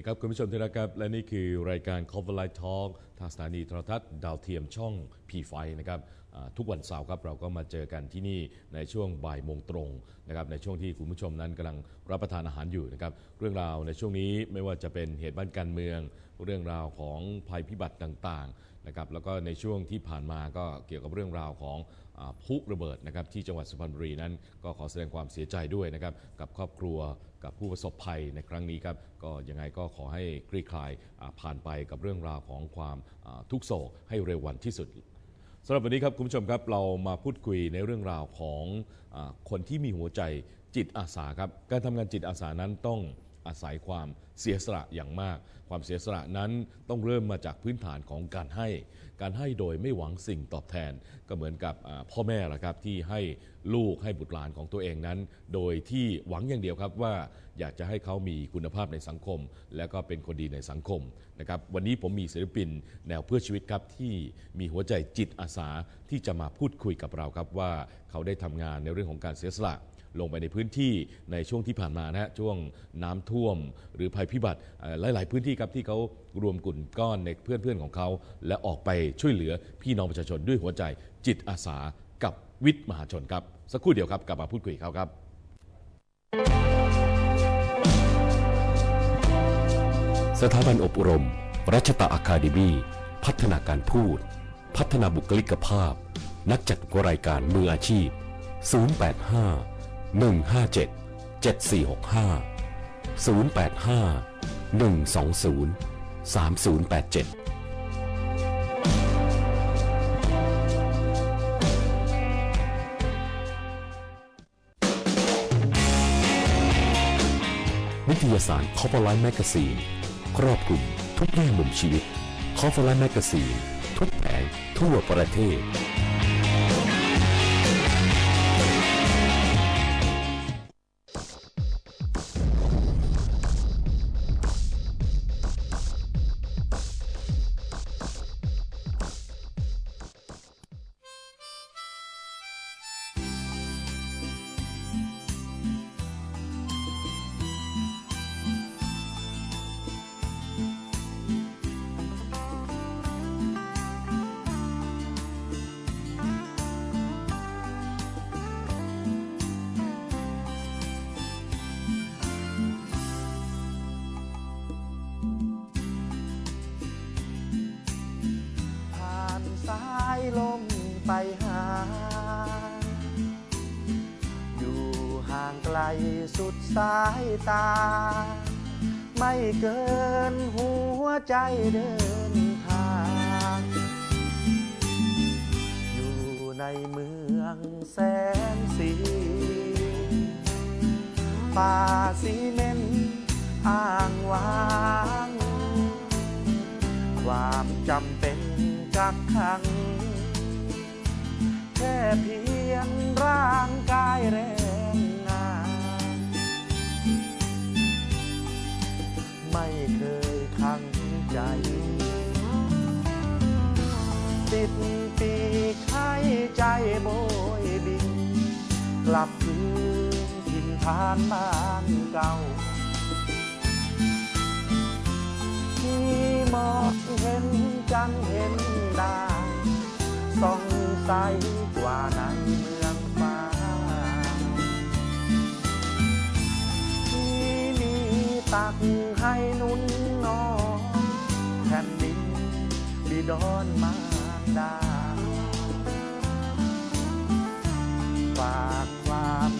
ดีครับ คุณผู้ชมที่รักครับ และนี่คือรายการ Cover Light Talk ทางสถานีโทรทัศน์ ดาวเทียมช่อง P5 นะครับทุกวันเสาร์ครับเราก็มาเจอกันที่นี่ในช่วงบ่ายโมงตรงนะครับในช่วงที่คุณผู้ชมนั้นกำลังรับประทานอาหารอยู่นะครับเรื่องราวในช่วงนี้ไม่ว่าจะเป็นเหตุบ้านการเมือง เรื่องราวของภัยพิบัติต่างๆนะครับแล้วก็ในช่วงที่ผ่านมาก็เกี่ยวกับเรื่องราวของ พลุระเบิดนะครับที่จังหวัดสุพรรณบุรีนั้น ก็ขอแสดงความเสียใจด้วยนะครับกับครอบครัวกับผู้ประสบภัยในครั้งนี้ครับก็ยังไงก็ขอให้คลี่คลายผ่านไปกับเรื่องราวของความทุกโศกให้เร็ววันที่สุดสำหรับวันนี้ครับคุณผู้ชมครับเรามาพูดคุยในเรื่องราวของอคนที่มีหัวใจจิตอาสาครับการทำงานจิตอาสานั้นต้อง อาศัยความเสียสละอย่างมาก ความเสียสละนั้นต้องเริ่มมาจากพื้นฐานของการให้ การให้โดยไม่หวังสิ่งตอบแทน ก็เหมือนกับพ่อแม่ละครับที่ให้ลูกให้บุตรหลานของตัวเองนั้น โดยที่หวังอย่างเดียวครับว่าอยากจะให้เขามีคุณภาพในสังคม และก็เป็นคนดีในสังคมนะครับวันนี้ผมมีศิลปินแนวเพื่อชีวิตครับที่มีหัวใจจิตอาสาที่จะมาพูดคุยกับเราครับว่าเขาได้ทำงานในเรื่องของการเสียสละ ลงไปในพื้นที่ในช่วงที่ผ่านมานะฮะช่วงน้ำท่วม หรือภัยพิบัติหลาย ๆ พื้นที่ครับที่เขารวมกลุ่มก้อนในเพื่อนๆของเขา และออกไปช่วยเหลือพี่น้องประชาชนด้วยหัวใจจิตอาสากับวิทย์มหาชนครับ สักครู่เดียวครับกลับมาพูดคุยกับเขาครับสถาบันอบรม รัชตะอะคาเดมีพัฒนาการพูด พัฒนาบุคลิกภาพ นักจัดรายการมืออาชีพ 085 157 7465 085 120 3087วิทยาสาร c o v e r l i f e Magazine ครอบคลุมทุกแง่มุมชีวิต c o v e r l i f e Magazine ทุกแผงทั่วประเทศ สายตา ไม่เกินหัวใจเดินทาง อยู่ในเมืองแสนสีป่าซีเมนต์อ้างว้าง ความจำเป็นกักขัง แค่เพียงร่างกายแรง ไม่เคยขังใจติดปีกให้ใจโบยบิน กลับคืนถิ่นฐานบ้านเก่า ที่มองเห็นจันเห็นดาส่องใสกว่าใน ตักให้นุนนอนแผ่นดินบิดอนมารดาฝากความ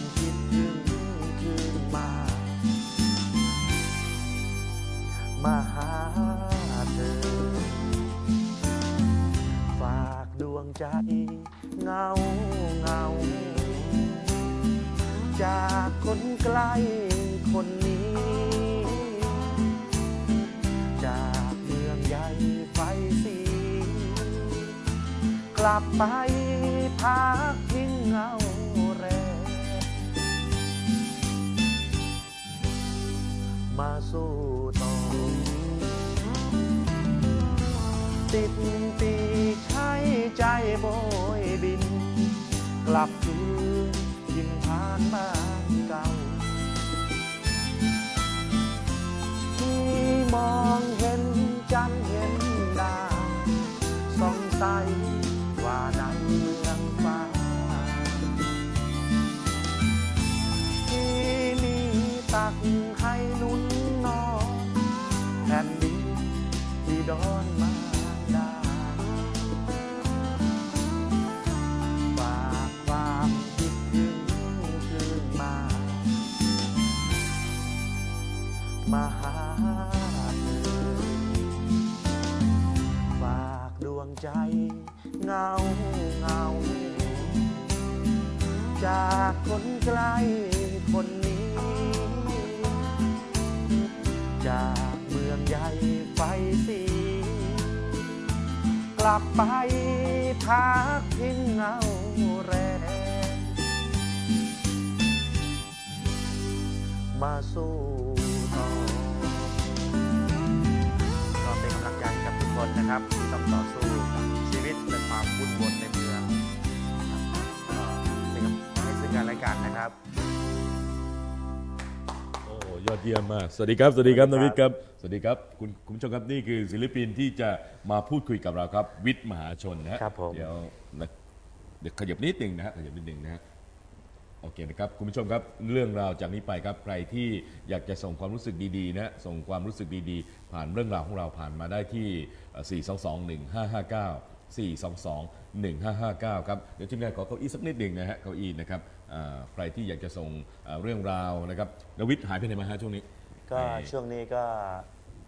ลับไปพักทิ้งเงาแรงมาสู้ต่อ ติดปีให้ใจโบยบิน กลับคืน มาสู้ต่อก็เป็นกำลังใจกับทุกคนนะครับที่ต้องต่อสู้กับชีวิตและความวุ่นวายในเมืองครับก็เป็นกำลังใจให้ซึ่งกันและกันนะครับ โอ้ยอดเยี่ยมมาก สวัสดีครับ สวัสดีครับสวันสดีวิครับทย์ครับ สวัสดีครับ คุณคุณผู้ชมครับนี่คือศิลปินที่จะมาพูดคุยกับเราครับ วิทย์มหาชนนะฮะครับผม เดี๋ยวนะเดี๋ยวขยับนิดหนึ่งนะฮะขยับนิดหนึ่งนะฮะ โอเคนะครับ คุณผู้ชมครับเรื่องราวจากนี้ไปครับใครที่อยากจะส่งความรู้สึกดีๆนะฮะส่งความรู้สึกดีๆ ผ่านเรื่องราวของเราผ่านมาได้ที่เอ่อ422 1559 422 1559 ครับ เดี๋ยวทีมงานขอเก้าอี้สักนิดหนึ่งนะฮะเก้าอี้นะครับอ่าใครที่อยากจะส่งเอ่อเรื่องราวนะครับนวิทย์หายไปไหนมาฮะช่วงนี้ ก็ช่วงนี้ก็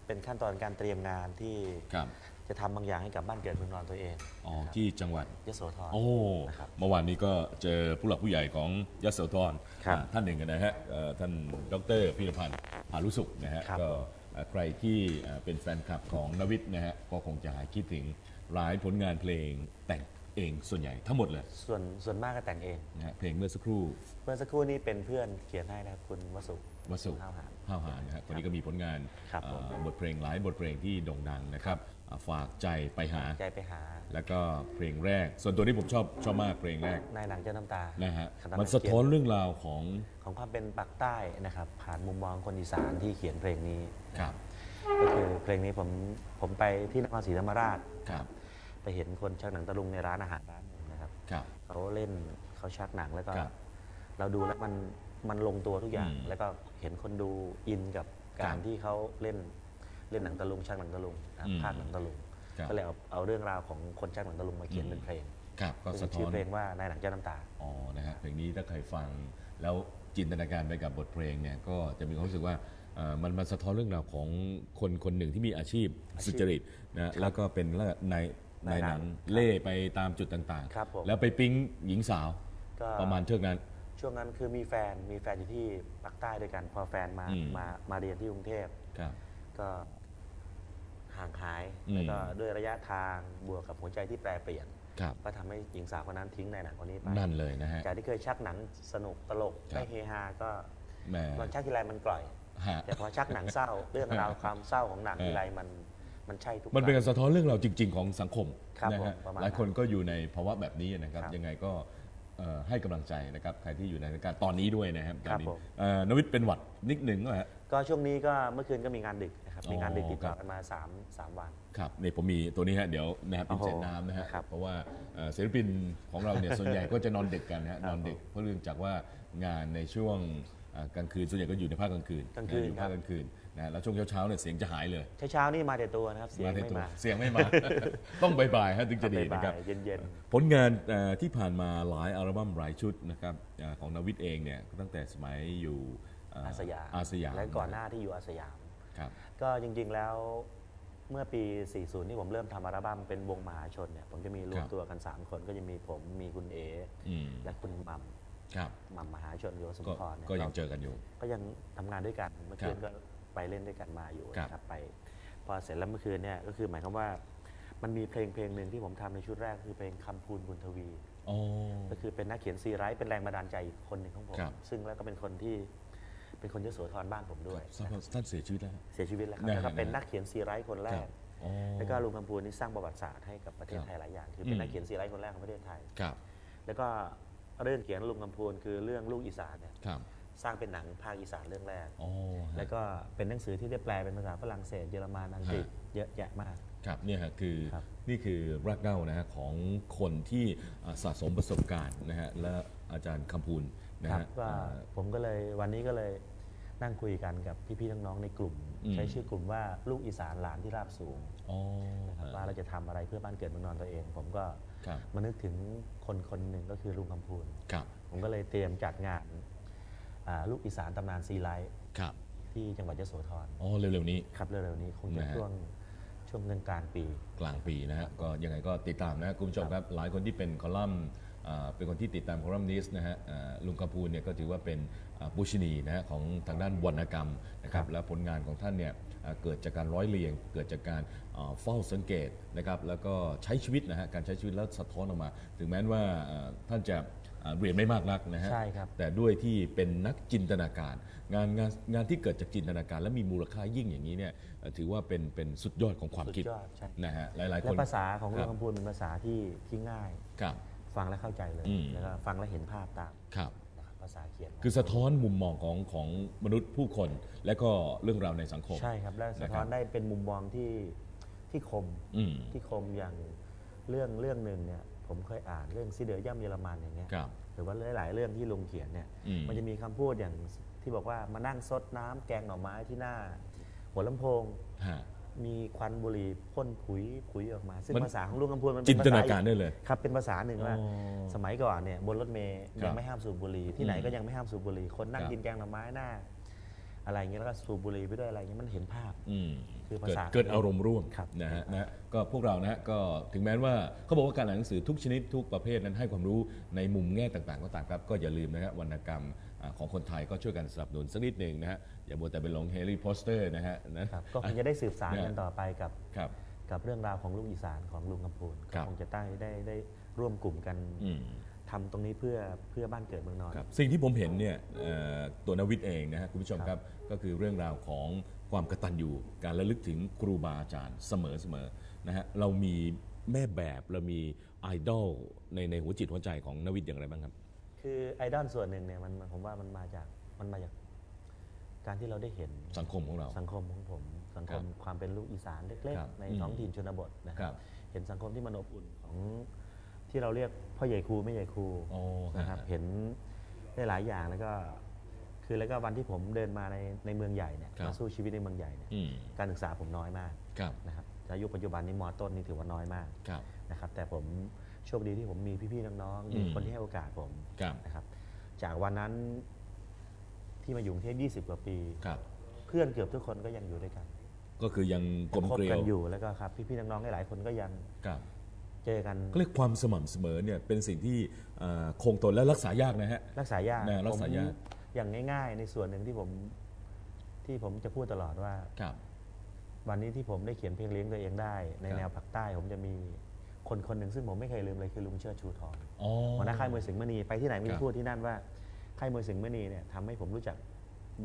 เป็นขั้นตอนการเตรียมงานที่ครับ จะทำบางอย่างให้กับบ้านเกิดเมืองนอนตัวเองอ๋อที่จังหวัดยโสธร โอ้นะครับเมื่อวานนี้ก็เจอผู้หลักผู้ใหญ่ของยโสธรครับ อ่าท่านหนึ่งนะฮะเอ่อท่านดรพิรพันธ์ผารุสุขนะฮะ ครับก็เอ่อใครที่เอ่อเป็นแฟนคลับของนวิทย์นะฮะก็คงจะหายคิดถึงหลายผลงานเพลงแต่งเองส่วนใหญ่ทั้งหมดเลยส่วนส่วนมากก็แต่งเอง นะฮะเพลงเมื่อสักครู่เมื่อสักครู่นี้เป็นเพื่อนเขียนให้นะครับคุณวสุวสุห้าวหาญห้าวหาญนะฮะคนนี้ก็มีผลงานครับเอ่ผมอบทเพลงหลายบทเพลงที่โด่งดังนะครับ อ่าฝากใจไปหา ใจไปหาแล้วก็เพลงแรก ส่วนตัวนี้ผมชอบชอบมากเพลงแรกนายหนังเจ้าน้ำตานะฮะขณมันสะท้อนเรื่องราวของของความเป็นปากใต้นะครับ ผ่านมุมมองคนอีสานที่เขียนเพลงนี้ ครับก็คือเพลงนี้ผมผมไปที่นครศรีธรรมราช ครับไปเห็นคนชักหนังตะลุงในร้านอาหารร้านหนึ่งนะครับ ครับ เขาเล่นเขาชักหนังแล้วก็ ครับเราดูแล้วมันมันลงตัวทุกอย่าง อืมแล้วก็เห็นคนดูอินกับครัการบที่เขาเล่น เล่นหนังตะลุงชักหนังตะลุงนะครับอืมภาคหนังตะลุงครับ ก็เลยเอาเอาเรื่องราวของคนชักหนังตะลุงมาเขียนเป็นเพลงครับก็ซึ่สะงท้ชื่ออนเพลงว่านายหนังเจ้าน้ำตา อ๋อนะฮะเพลงนี้ถ้าใครฟังแล้วจินตนาการไปกับบทเพลงเนี่ยก็จะมีความรู้สึกว่าเอ่อมันมันสะท้อนเรื่องราวของคนคนหนึ่งที่มีอาชีพอาชีพสุจริตนะแล้วก็เป็นในในในหนัหนังงเล่ไปตามจุดต่างครับผมแล้วไปปิ๊งหญิงสาวก็ประมาณเท่านั้น ช่วงนั้นคือมีแฟนมีแฟนอยู่ที่ภาคใต้ด้วยกันพอแฟนมาอืม มามาเรียนที่กรุงเทพ ครับ ก็ ห่างหายอืม แล้วก็ด้วยระยะทางบวกกับหัวใจที่แปรเปลี่ยน ครับก็ทำให้หญิงสาวคนนั้นทิ้งนายหนังคนนี้ไปนั่นเลยนะฮะ จากที่เคยชักหนังสนุกตลกครับ ไม่เฮฮาก็แหมมันชักทีไรมันกล่อย ฮะ แต่พอชักหนังเศร้า เรื่องราวความเศร้าของหนังเออทีไรมันมันใช่ทุกมันเป็นคการั้งรสะท้อนเรื่องราวจริง ๆ ของสังคมครับนะผมฮะประมาณหลายคนก็อยู่ในภาวะแบบนี้นะครับ ครับยังไงก็เอ่อให้กำลังใจนะครับใครที่อยู่ในสถานการณ์ตอนนี้ด้วยนะครับครับตอนนี้ผม เอ่อนวิทย์เป็นหวัดนิดหนึ่งก็ฮะ ก็ช่วงนี้ก็เมื่อคืนก็มีงานดึกนะ ครับอ๋อมีงานดึกติดต่อครับกันมาสามสามวัน ครับนี่ผมมีตัวนี้ฮะเดี๋ยวนะครับเป็นโอ้โหเศษน้ำนะฮะครับเพราะว่าเอ่อศิลปินของเราเนี่ยส่วนใหญ่ก็จะนอนดึกกันนะฮะครับนอนดึกเพราะเนื่องจากว่างานในช่วงเอ่อกลางคืนส่วนใหญ่ก็อยู่ในภาคกลางคืนกลางคืนนะอยู่ครัภาบคกลางคืนนะแล้วช่วงเช้าๆเนี่ยเสียงจะหายเลยเช้าเช้าๆนี่มาแต่ตัวนะครับเสียงในไม่ตัวมาเสียงไม่มาต้องบ่ายๆฮะถึงจะดีบ่านะครับยๆเย็นผลงานเอ่อที่ผ่านมาหลายอัลบั้มหลายชุดนะครับเอ่อของนาวิทย์เองเนี่ยตั้งแต่สมัยอยู่เๆอาสยามอาสยามและก่อนหน้าที่อยู่อาสยามครับ ก็จริงๆแล้วเมื่อปี 40 ที่ผมเริ่มทำอัลบั้มเป็นวงมหาชนเนี่ยผมจะมีรวคมรับตัวกัน 3 คนก็จะมีผมมีคุณเออืมและคุณหมัมครับหมัมมหาชนโยสมก็พรเนี่ยก็ยังเจอกันอยู่ ก็ยังทำงานด้วยกันเมื่อคืนครับก็ไปเล่นด้วยกันมาอยู่ครับนะครับไปพอเสร็จแล้วเมื่อคืนเนี่ยก็คือหมายความว่ามันมีเพลงเพลงหนึ่งที่ผมทำในชุดแรกคือเพลงคำพูนบุญทวีอ๋อก็คือเป็นนักเขียนซีไรต์เป็นแรงบันดาลใจอีกคนหนึ่งของผมครับซึ่งแล้วก็เป็นคนที่ เป็นคนยโสธรบ้านผมด้วย ทราบว่าท่านเสียชีวิตแล้ว เสียชีวิตแล้วครับ นะฮะแล้วก็เป็นนะฮะนักเขียนซีไรต์คนแรครัก บอ๋อแล้วก็ลุงคำพูนนี่สร้างประวัติศาสตร์ให้กับประเทศครับไทยหลายอย่าง คือเป็นอืมนักเขียนซีไรต์คนแรกของประเทศไทย ครับแล้วก็เรื่องเขียนลุงคำพูนคือเรื่องลูกอีสานเนี่ยครับสร้างเป็นหนังภาคอีสานเรื่องแรก อ๋อฮะ แล้วก็เป็นหนังสือที่ได้แปลเป็นภาษาฝรั่งเศสเยอรมันอังกฤษฮะเยอะแยะมาก ครับเนี่ยฮะคือครับนี่คือรากเหง้านะฮะของคนที่อ่าสะสมประสบการณ์นะฮะและอาจารย์คำพูนนะครับฮะก็อ่าผมก็เลยวันนี้ก็เลย นั่งคุยกันกับพี่ๆน้องๆในกลุ่ม อืม ใช้ชื่อกลุ่มว่าลูกอีสานหลานที่ราบสูงอ๋อนะครับว่าเราจะทำอะไรเพื่อบ้านเกิดเมืองนอนตัวเอง ผมก็ครับมานึกถึงคนคนหนึ่งก็คือลุงคำพูน ครับผมก็เลยเตรียมจัดงานอ่าลูกอีสานตำนานซีไลท์ครับที่จังหวัดยโสธรอ๋อเร็วๆนี้ ครับเร็วๆนี้คงจะนะฮะ ช่วงช่วงกลางกลางๆปี กลางปีนะฮะก็ยังไงก็ติดตามนะคุณผู้ชมครับหลายคนที่เป็นคอลัมน์อ่า เป็นคนที่ติดตามคอลัมนิสต์นะฮะอ่าลุงกำพูนเนี่ยก็ถือว่าเป็นอ่าปูชนีนะฮะของทางด้านวรรณกรรมนะครับและผลงานของท่านเนี่ยอ่าเกิดจากการร้อยเรียง เกิดจากการอ่าเฝ้าสังเกตนะครับแล้วก็ใช้ชีวิตนะฮะการใช้ชีวิตแล้วสะท้อนออกมา ถึงแม้ว่าอ่าท่านจะอ่าเรียนไม่มากนักนะฮะใช่ครับแต่ด้วยที่เป็นนักจินตนาการ งานงานงานที่เกิดจากจินตนาการ และมีมูลค่ายิ่งอย่างนี้เนี่ยเอ่อถือว่าเป็นเป็นสุดยอดของความสุดคิดยอดใช่นะฮะหลายๆคและนภาษาของคลุรังบคำพูนเป็นภาษาที่ที่ง่ายครับ ฟังและเข้าใจเลยอืม แล้วก็ฟังและเห็นภาพตามครับ นะครับภาษาเขียนคือสะท้อนมุมมองของของมนุษย์ผู้คน และก็เรื่องราวในสังคม ใช่ครับและสะท้อนนะครับ ได้เป็นมุมมองที่ที่คมอืมที่คมอย่างเรื่องเรื่องหนึ่งเนี่ยผมเคยอ่านเรื่องซีเดอร์ย่ำเยอรมันอย่างเงี้ยครับ หรือว่าหลาย ๆ เรื่องที่ลุงเขียนเนี่ยอืม มันจะมีคำพูดอย่างที่บอกว่ามานั่งซดน้ำแกงหน่อไม้ที่หน้า หัวลำโพง ฮะ มีควันบุหรี่พ่นผุยผุยออกมา ซึ่งมัน ภาษาของลุงคำพูนมันจิเป็นนตภาษานาการได้เลย ครับเป็นภาษาหนึ่งว่า อ๋อสมัยก่อนเนี่ยบนรถเมย์ครัยับงไม่ห้ามสูบบุหรี่ที่ไหนอืมก็ยังไม่ห้ามสูบบุหรี่คนนั่งครับ กินแกงหน่อไม้หน้า อะไรอย่างเงี้ยแล้วก็สูบบุหรี่ไปด้วยอะไรอย่างเงี้ยมันเห็นภาพ อืมคือภาเกิดษาเกิดอารมณ์ร่วมครับนะฮะนะฮะก็พวกเรานะฮะก็ถึงแม้ว่าเขาบอกว่าการอ่านหนังสือทุกชนิดทุกประเภทนั้นให้ความรู้ในมุมแง่ต่างๆ ก็ตามครับ ก็อย่าลืมนะฮะวรรณกรรมอ่า ของคนไทยก็ช่วยกันสนับสนุนสักนิดหนึ่งนะฮะอย่ามัวแต่ไปหลงเฮรี่พอสเตอร์นะฮะนะครับก็คงจะได้สืบสานนะกันต่อไปกับครับกับเรื่องราวของลูกอีสานของลุงคำพูนครัก็บคงจะตั้งได้ได้ร่วมกลุ่มกันอืมทำตรงนี้เพื่อเพื่อบ้านเกิดเมืองนอนครับสิ่งที่ผมเห็นเนี่ยเอ่อตัวนวิทย์เองนะฮะคุณผู้ชมครับก็คือเรื่องราวของความกตัญญูการระลึกถึงครูบาอาจารย์เสมอเสมอนะฮะเรามีแม่แบบเรามีไอดอลในในหัวจิตหัวใจของนวิทย์อย่างไรบ้างครับ คือไอดอลส่วนหนึ่งเนี่ยมันมันผมว่ามันมาจากมันมาจาก การที่เราได้เห็นสังคมของเรา สังคมของผม สังคมครับความเป็นลูกอีสานเล็กครับๆ ในอืมท้องถิ่นชนบทนะคครัรับบเห็นสังคมที่มันอบอุ่นของที่เราเรียกพ่อใหญ่ครูไม่ใหญ่ครูโอ้นะครับฮะ เห็นได้หลายอย่างแล้วก็ คือแล้วก็วันที่ผมเดินมาในในเมืองใหญ่เนี่ยครับ มาสู้ชีวิตในเมืองใหญ่เนี่ยอืมการศึกษาผมน้อยมากครับนะครับอายุปัจจุบันนี้มต้นนี่ถือว่าน้อยมาก ครับ นะครับแต่ผม โชคดีที่ผมมีพี่ๆน้องอืๆมมีคนที่ให้โอกาสผมครับนะครับ จากวันนั้นที่มาอยู่กรุงเทพ20 กว่าปีครับ เพื่อนเกือบทุกคนก็ยังอยู่ด้วยกัน ก็คือยังกลมคบเกลียกัวนอยู่แล้วก็ครับ พี่ๆน้องๆหลายๆคนก็ยังครับเจอกันก็เรียกความสม่ำเสมอเนี่ยเป็นสิ่งที่เอ่อคงทนและรักษายากนะฮะ รักษายากนะรักษายาก ผมอย่างง่าย ๆ ในส่วนหนึ่งที่ผมที่ผมจะพูดตลอดว่า ครับ วันนี้ที่ผมได้เขียนเพลงเลี้ยงตัวเองได้ ในครับ แนวภาคใต้ผมจะมี คนคนหนึ่งซึ่งผมไม่เคยลืมเลยคือลุงเชิดชูทองอ๋อ หัวหน้าค่ายมวยสิงห์มณีไปที่ไหนไม่ครับพูดที่นั่นว่าค่ายมวยสิงห์มณีเนี่ยทำให้ผมรู้จัก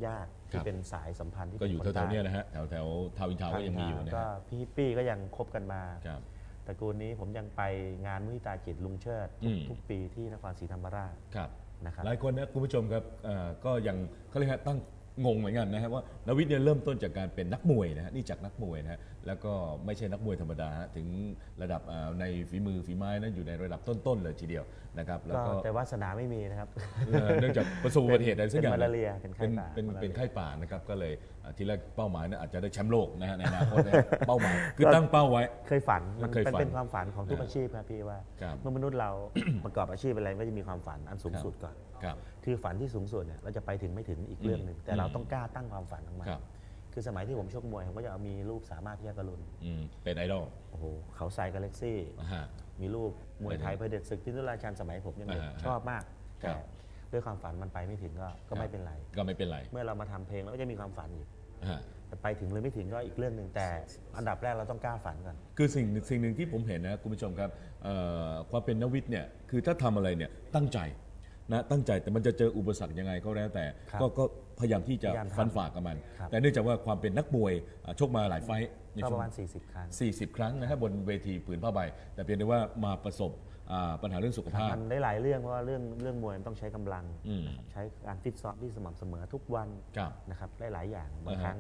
ญาติคที่รับ เป็นสายสัมพันธ์ที่ก็อยู่ป็นแถควๆเนี้ใต้นะฮะแถวแถวทาวินทาวน์ก็ยังมีอยู่นะก็ฮะพี่ฮิปปี้ก็ยังคบกันมา ครับ ตระกูลนี้ผมยังไปงานมุทิตาจิตลุงเชิดอืม ทุกปีที่นครศรีธรรมราช ครับนะครับ หลายคนนะคุณผู้ชมครับเอ่อก็ยังเขาเรียกฮะตั้งงงเหมือนกันนะฮะว่านวิทย์เนี่ยเริ่มต้นจากการเป็นนักมวยนะฮะนี่จากนักมวยนะฮะ แล้วก็ไม่ใช่นักมวยธรรมดาฮะถึงระดับเอ่อในฝีมือฝีไม้นั้นอยู่ในระดับต้นๆเลยทีเดียวนะครับแล้วก็ก็แต่วาสนาไม่มีนะครับ เอ่อเนื่องจากประสบอุบัติเหตุอะไรสักอย่างเป็นมาลาเรียเป็นไข้เป็นป่าเป็นมาลาเรีย เป็นไข้ป่านะครับก็เลยเอ่อทีแรกเป้าหมายนะอาจจะได้แชมป์โลกนะฮะในอนาคตนะฮะเป้าหมายคือตั้งเป้าไว้ เคยฝันมันเคยเป็นฝันเป็นความฝันของทุกนะอาชีพครับพี่ว่าครับ เมื่อมนุษย์เรา ประกอบอาชีพอะไรก็จะมีความฝันอันสูงสุดก่อน ครับ คือฝันที่สูงสุดเนี่ยเราจะไปถึงไม่ถึงอีกเรื่องหนึ่งแต่เราต้องกล้าตั้งความฝันออกมาครับ คือสมัยที่ผมชกมวยผมก็จะมีรูปสามารถที่จะกรุณอืมเป็นไอดอลโอ้โหเขาใส่กาแล็กซี่ อ่าฮะ มีรูปมวยไทยเผด็จศึกที่นุราชันสมัยผมยังเด็กอ่าฮะชอบมาก ครัแต่บ ด้วยความฝันมันไปไม่ถึงก็ก็ไม่เป็นไร ก็ไม่เป็นไรเมื่อเรามาทำเพลงเราก็จะมีความฝันอีกฮะ แต่ไปถึงหรือไม่ถึงก็อีกเรื่องหนึ่งแต่ อันดับแรกเราต้องกล้าฝันก่อน คือสิ่งสิ่งหนึ่งที่ผมเห็นนะคุณผู้ชมครับเอ่อความเป็นนวิทย์เนี่ยคือถ้าทำอะไรเนี่ยตั้งใจนะตั้งใจแต่มันจะเจออุปสรรคยังไงก็แล้วแต่ ครับก็ก็ พยายามที่จะพยายามทำฟันฝ่ากับมัน ครับ แต่เนื่องจากว่าความเป็นนักมวยอะชกมาหลายไฟท์ในก็ช่ปวงระมาณ 40 ครั้ง 40 ครั้งนะครับบนเวทีผืนผ้าใบ แต่เพียงแต่ว่ามาประสบอ่าปัญหาเรื่องสุขภาพมันได้หลายเรื่องเพราะว่าเรื่องเรื่องมวยมันต้องใช้กำลังอืมใช้การฟิตซ้อมที่สม่ำเสมอทุกวันครับ นะครับได้หลายอย่างบางอ่าฮะครั้ง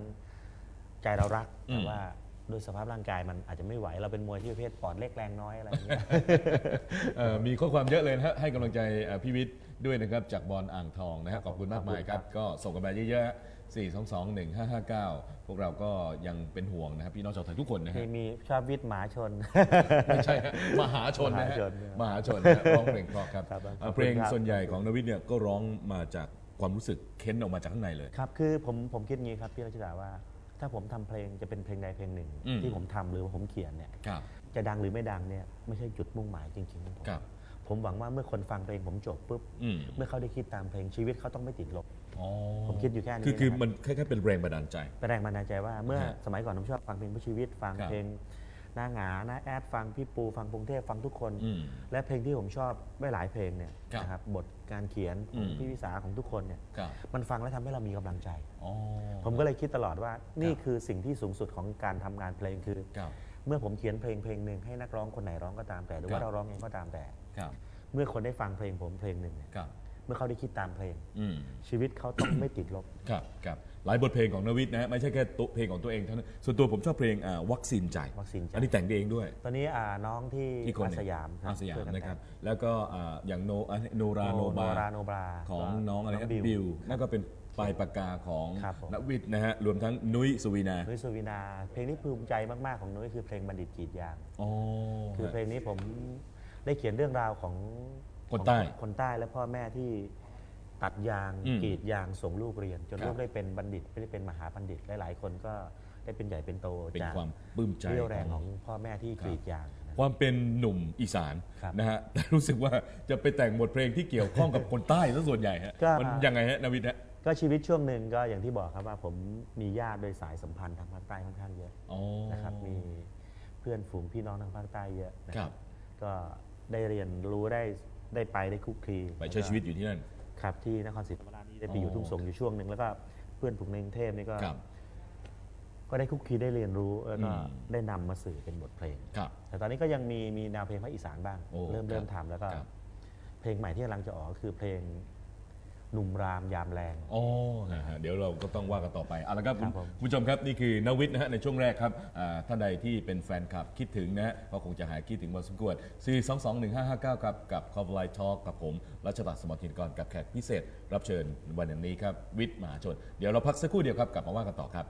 ใจเรารักอืแต่มว่า ด้วยสภาพร่างกายมันอาจจะไม่ไหว เราเป็นมวยที่ประเภทปอดเล็กแรงน้อยอะไรอย่างเงี้ย เอ่อมีข้อความเยอะเลยนะฮะให้กำลังใจเอ่อพี่วิทย์ด้วยนะครับจากบอลอ่างทองนะฮะขอบคุณมากมายครับ ก็ส่งกันมาเยอะๆ4 2 2 1 5 5 9 พวกเราก็ยังเป็นห่วงนะครับพี่น้องชาวไทยทุกคนนะมีฮะมีชอบวิทย์หมาชน ไม่ใช่ฮะมหาชนนะฮะมหาชนมหาชนนะฮะร้องเพลงเพราะครับครับเอ่อขอบคุณเพลงครับ ส่วนใหญ่ของนวิทย์เนี่ยก็ร้องมาจากความรู้สึกเค้นออกมาจากข้างในเลย ครับ คือผมผมคิดงี้ครับพี่รัชดาว่า ถ้าผมทำเพลงจะเป็นเพลงใดเพลงหนึ่งอืมที่ผมทำหรือว่าผมเขียนเนี่ยครับจะดังหรือไม่ดังเนี่ยไม่ใช่จุดมุ่งหมายจริงๆของผมครับผผมหวังว่าเมื่อคนฟังเพลงผมจบปุ๊บอืมเมื่อเขาได้คิดตามเพลงชีวิตเขาต้องไม่ติดลบอ๋อผมคิดอยู่แค่นี้คือคือนะครับมันคล้ายๆเป็นแรงบันดาลใจเป็นแรงบันดาลใจว่าเมื่อฮะสมัยก่อนผมชอบฟังเพลงเพื่อชีวิต ฟังครับเพลงหน้าหงาหน้าแอดฟังพี่ปูฟังพงเทพฟังทุกคนอืมและเพลงที่ผมชอบไม่หลายเพลงเนี่ยครับนะครับบท การเขียนของอืม พี่วิสาของทุกคนเนี่ยครับมันฟังแล้วทำให้เรามีกำลังใจ อ๋อผมก็เลยคิดตลอดว่านี่ครับคือสิ่งที่สูงสุดของการทำงานเพลงคือ ครับ เมื่อผมเขียนเพลงเพลงหนึ่งให้นักร้องคนไหนร้องก็ตามแต่ หรือครัว่าบเราร้องเองก็ตามแต่ ครับเมื่อคนได้ฟังเพลงผมเพลงหนึ่งเนี่ยครับเมื่อเขาได้คิดตามเพลง อืมชีวิตเขาต้อง ไม่ติดลบ ครับครับ หลายบทเพลงของนวิทย์นะฮะไม่ใช่แค่ตัวเพลงของตัวเองเท่านั้นส่วนตัวผมชอบเพลงอ่าวัคซีนใจวัคซีนใจ อันนี้แต่งเองด้วย ตอนนี้อ่าน้องที่อีกคนหอานึ่งสยามครัอาบสยามช่วยกันะครับแต่งแล้วก็อ่าอย่างโนอะโนราโนโนบาราโนบราของน้องอะไรครับบิวบิว นั่นก็เป็นปลายปากกาของครับผม นวิทย์นะฮะรวมทั้งนุ้ยสุวีนานุ้ยสุวินา เพลงที่ภูมิใจมาก ๆ ของนุ้ยคือเพลงบัณฑิตกรีดยาง อ๋อ คือเพลงนี้ผมได้เขียนเรื่องราวของคนใต้ ของคนใต้และพ่อแม่ที่ ตัดยางอืมกรีดยางส่งลูกเรียน จนครับ ลูกได้เป็นบัณฑิตไม่ได้เป็นมหาบัณฑิต หลายๆ คนก็ได้เป็นใหญ่เป็นโตเป็นจากความปลื้มใจ เรี่ยวแรงขขอองงพ่อแม่ที่กรีดยางนะ ความเป็นหนุ่มอีสานครับนะฮะแต่รู้สึกว่าจะไปแต่งบทเพลงที่เกี่ยวข้องกับคนใต้ซะส่วนใหญ่ฮะก็ มันยังไงฮะนวิทย์ฮะก็ชีวิตช่วงหนึ่งก็อย่างที่บอกครับว่าผมมีญาติโดยสายสัมพันธ์ทางภาคใต้ค่อนข้างเยอะ อ๋อ นะครับมีเพื่อนฝูงพี่น้องทางภาคใต้เยอะนะคครัรับบก็ได้เรียนรู้ได้ได้ไปได้คุกคีไปใช้ชีวิตอยู่ที่นั่น ครับที่นครศรีธรรมราชนี่ได้ไปอ๋อออยู่ทุ่งสงอยู่ช่วงหนึ่งแล้วก็เพื่อนฝูงในกรุงเทพนี่ก็ ครับ ก็ได้คุกคีได้เรียนรู้แล้วก็อืมได้นำมาสื่อเป็นบทเพลง ครับ แต่ตอนนี้ก็ยังมีมีแนวเพลงภาคอีสานบ้าง โอ้เริ่มครับเริ่มทำแล้วก็ ครับเพลงใหม่ที่กำลังจะออกก็คือเพลง หนุ่มรามยามแรงอ๋อนะฮะเดี๋ยวเราก็ต้องว่ากันต่อไปเอาละครับครับผม คุณผู้ชมครับนี่คือนวิทย์นะฮะในช่วงแรกครับอ่าท่านใดที่เป็นแฟนคลับคิดถึงนะฮะก็คงจะหายคิดถึงพอสมควร4 2 2 1 5 5 9ครับกับ c o v e r l i g h t Talk กับผมรัชตาสมรทินกรกับแขกพิเศษ รับเชิญวันนี้ครับวิทย์มหาชน เดี๋ยวเราพักสักครู่เดียวครับกลับมาว่ากันต่อครับ